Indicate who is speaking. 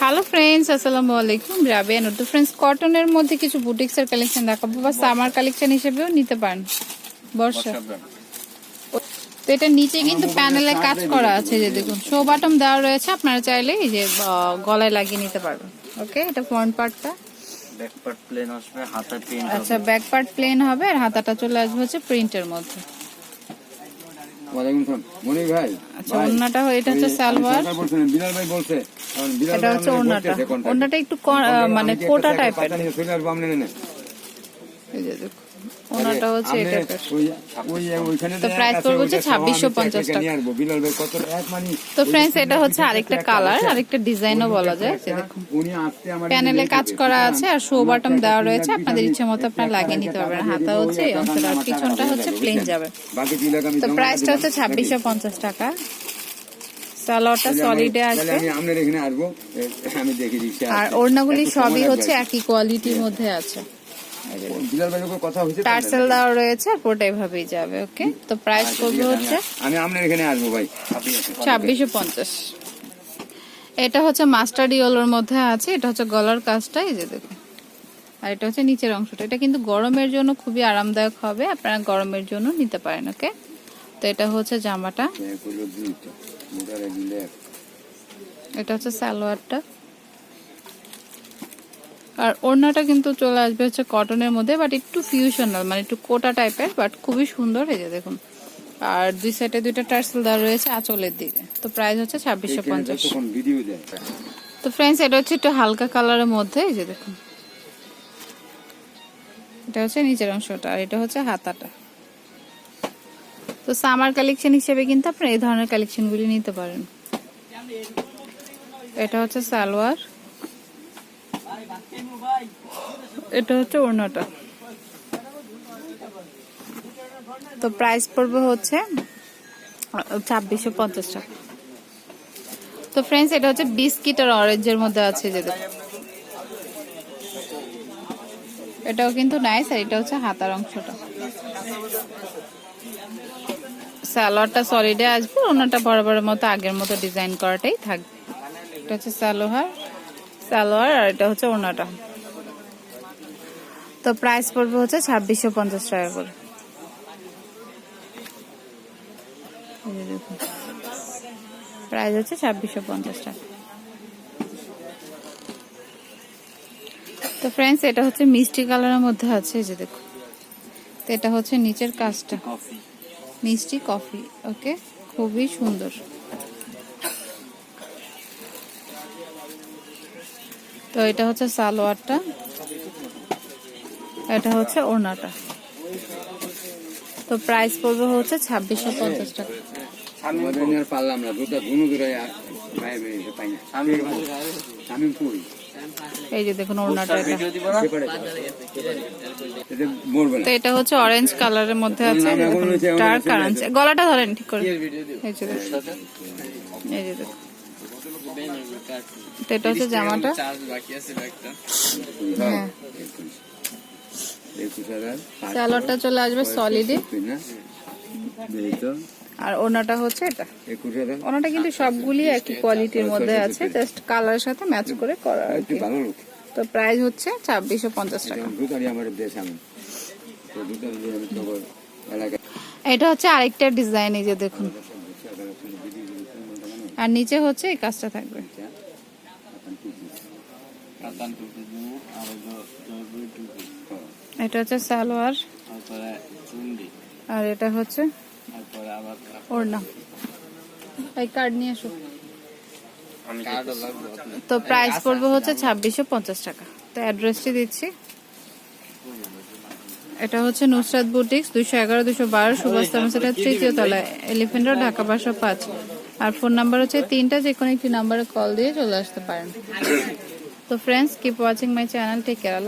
Speaker 1: Hello friends আসসালামু আলাইকুম Rabiya Nutu friends কটনের মধ্যে কিছু বুটিক্সের কালেকশন দেখাবো বা সামার কালেকশন হিসেবেও নিতে পারেন। বর্ষা। তো এটা নিচে কিন্তু প্যানেলে কাজ করা আছে যে দেখুন। শো বাটম দেওয়া রয়েছে আপনারা চাইলে এই যে গলায় লাগিয়ে নিতে পারবেন। ওকে এটা ফ্রন্ট পার্টটা
Speaker 2: ব্যাক পার্ট প্লেন আসবে হাতে প্রিন্ট
Speaker 1: আচ্ছা ব্যাক পার্ট প্লেন হবে আর হাতাটা চলে আসবে হচ্ছে প্রিন্টের মধ্যে।
Speaker 3: ওয়ালাইকুম সালাম। মনির ভাই
Speaker 1: আচ্ছা এটা হচ্ছে সালোয়ার।
Speaker 3: বিলাল ভাই বলছে।
Speaker 1: এটা হচ্ছে একটু মানে কোটা টাইপের এই যে হচ্ছে তো
Speaker 3: যে
Speaker 1: price পড়বে হচ্ছে
Speaker 3: ওইটা সহ আমি
Speaker 1: 2650
Speaker 3: থেকে নিয়ে আসব। বিলাল ভাই কত এক
Speaker 1: তো ফ্রেন্ডস এটা হচ্ছে আরেকটা কালার আরেকটা ডিজাইনও বলা যায় প্যানেলে কাজ করা আছে আর শো বাটম দেওয়া রয়েছে আপনাদের ইচ্ছে মতো আপনারা লাগিয়ে নিতে পারবেন হাতা হচ্ছে এই অংশটা আর পিছনটা হচ্ছে প্লেন যাবে। তো প্রাইসটা হচ্ছে ছাব্বিশশো পঞ্চাশ টাকা। সালোয়ারটা সলিডে আসবে
Speaker 3: আমি আপনার এখানে আসব। আমি দেখে দিচ্ছি
Speaker 1: আর। ওড়নাগুলি সবই হচ্ছে একই কোয়ালিটির মধ্যে আছে।
Speaker 3: কি। বিলাল ভাইয়ের উপর কথা
Speaker 1: টার্সেল দেওয়া রয়েছে আর পুরোটা এভাবেই যাবে ওকে তো প্রাইস
Speaker 3: আচ্ছা,
Speaker 1: পড়বে
Speaker 3: ঠিক আছে,
Speaker 1: হচ্ছে
Speaker 3: আমি- আমি আপনার এখানে আসব ভাই।
Speaker 1: ছাব্বিশশো পঞ্চাশ। এটা হচ্ছে মাস্টার্ড ইয়েলোর মধ্যে আছে এটা হচ্ছে গলার কাজটা এই যে দেখুন। আর এটা হচ্ছে নিচের অংশটা। এটা কিন্তু গরমের জন্য খুবই আরামদায়ক হবে আপনারা গরমের জন্য নিতে পারেন ওকে তো এটা হচ্ছে জামাটা। এটা হচ্ছে সালোয়ারটা। আর ওড়নাটা কিন্তু চলে আসবে হচ্ছে কটনের মধ্যে বাট একটু ফিউশনাল মানে একটু কোটা টাইপের বাট খুবই সুন্দর এই যে দেখুন। আর দুই সাইডে দুইটা টার্সেল দেওয়া রয়েছে আঁচলের দিকে। তো প্রাইস হচ্ছে ছাব্বিশশো পঞ্চাশ। তো ফ্রেন্ডস এটা হচ্ছে একটু হালকা কালারের মধ্যে, এই যে দেখুন। এটা হচ্ছে নিচের অংশটা, আর এটা হচ্ছে হাতাটা। তো সামার কালেকশন হিসেবে কিন্তু আপনারা এই ধরনের কালেকশনগুলি নিতে পারেন। এটা হচ্ছে সালোয়ার। এটা হচ্ছে ওড়নাটা। তো প্রাইস পড়বে হচ্ছে ছাব্বিশশো পঞ্চাশ টাকা তো ফ্রেন্ডস এটা হচ্ছে বিস্কিট আর অরেঞ্জের মধ্যে আছে যে দেখুন। এটাও কিন্তু নাইস আর এটা হচ্ছে হাতার অংশটা। সালোয়ারটা সলিডে আসবে, ওনাটা বরাবরের মতো আগের মতো ডিজাইন করাটাই থাকবে এটা হচ্ছে সালোয়ার সালোয়ার আর এটা হচ্ছে ওনাটা। তো প্রাইস পড়বে হচ্ছে ছাব্বিশশো পঞ্চাশ টাকা করে। প্রাইস হচ্ছে ছাব্বিশশো পঞ্চাশ টাকা। তো ফ্রেন্ডস এটা হচ্ছে মিষ্টি কালারের মধ্যে আছে যে দেখুন। তো এটা হচ্ছে নিচের কাজটা। মিষ্টি কফি, ওকে? খুবই সুন্দর। তো এটা হচ্ছে সালোয়ারটা। এটা হচ্ছে ওড়নাটা। তো প্রাইস পড়বে হচ্ছে ছাব্বিশশো পঞ্চাশ টাকা।
Speaker 3: পারলাম না দুটা আমি
Speaker 1: এই যে দেখুন ওড়নাটা তো এটা হচ্ছে অরেঞ্জ কালারের মধ্যে আছে ডার্ক অরেঞ্জ গলাটা ধরেন ঠিক করে এই যে দেখুন। এই যে দেখুন তো এটা হচ্ছে জামাটা
Speaker 2: চার্জ বাকি আছে একটা
Speaker 1: হ্যাঁ সালোয়ারটা চলে আসবে সলিডে আর ওনাটা হচ্ছে এটা। ওনাটা কিন্তু সবগুলি একই কোয়ালিটির মধ্যে আছে জাস্ট কালারের সাথে ম্যাচ করে করা তো প্রাইস হচ্ছে ছাব্বিশশো পঞ্চাশ টাকা। এটা হচ্ছে আরেকটা ডিজাইন এই যে দেখুন। আর নিচে হচ্ছে এই কাজটা থাকবে। এটা হচ্ছে সালোয়ার। আর এটা হচ্ছে
Speaker 2: আবার
Speaker 1: ওড়না এই কার্ড নিয়ে আসো। তো প্রাইস পড়বে হচ্ছে ছাব্বিশশো পঞ্চাশ টাকা। তো অ্যাড্রেসটি দিচ্ছি। এটা হচ্ছে নুসরাত বুটিক্স দুশো এগারো দুশো বারো সুভাষ তামসেটা তৃতীয় তলায়। এলিফেন্ট রোড ঢাকা বারোশো পাঁচ। আর ফোন নাম্বার হচ্ছে তিনটা যে কোনো একটি নাম্বারে কল দিয়ে চলে আসতে পারেন। তো friends keep watching my channel take care